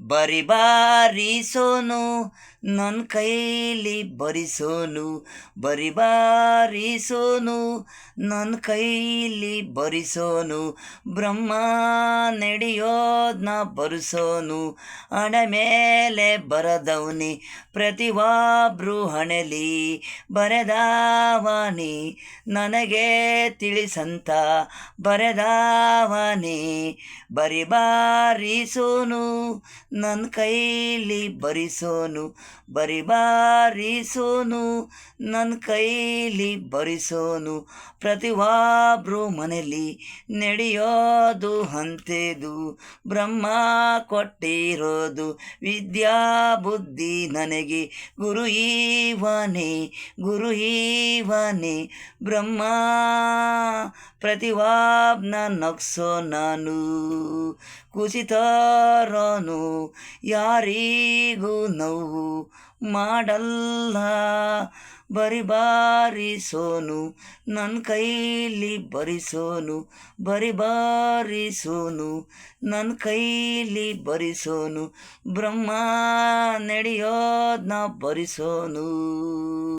ಬರಿ ಬಾರಿಸೋನು ನನ್ನ ಕೈಲಿ ಬರಿಸೋನು ಬರಿ ಬಾರಿಸೋನು ನನ್ನ ಕೈಲಿ ಬರಿಸೋನು, ಬ್ರಹ್ಮ ನಡೆಯೋದ್ನ ಬರಿಸೋನು ಹಣ ಮೇಲೆ ಬರದವನಿ, ಪ್ರತಿವಾಬ್ರು ಹಣಲಿ ಬರೆದಾವನಿ, ನನಗೆ ತಿಳಿಸಂತ ಬರೆದಾವನಿ ಬರಿ ಬಾರಿಸೋನು ನನ್ನ ಕೈಲಿ ಬರಿಸೋನು, ಬರಿ ಬಾರಿಸೋನು ನನ್ನ ಕೈಲಿ ಬರಿಸೋನು ಪ್ರತಿವಾಬ್ರು ಮನೆಯಲ್ಲಿ ನಡೆಯೋದು ಅಂತೆದು, ಬ್ರಹ್ಮ ಕೊಟ್ಟಿರೋದು, ವಿದ್ಯಾ ಬುದ್ಧಿ ನನಗೆ, ಗುರು ಈವನೇ ಗುರು ಈವನೇ, ಬ್ರಹ್ಮ ಪ್ರತಿವಾಬ್ನ ನಗ್ಸೋ ನಾನು. ಕುಸಿತಾರನು ಯಾರಿಗೂ ನೋವು ಮಾಡಲ್ಲ. ಬರಿ ಬಾರಿಸೋನು ನನ್ನ ಕೈಲಿ ಬರಿಸೋನು ಬರಿ ಬಾರಿಸೋನು ನನ್ನ ಕೈಲಿ ಬರಿಸೋನು, ಬ್ರಹ್ಮ ನಡೆಯೋದ್ನ ಬರಿಸೋನು.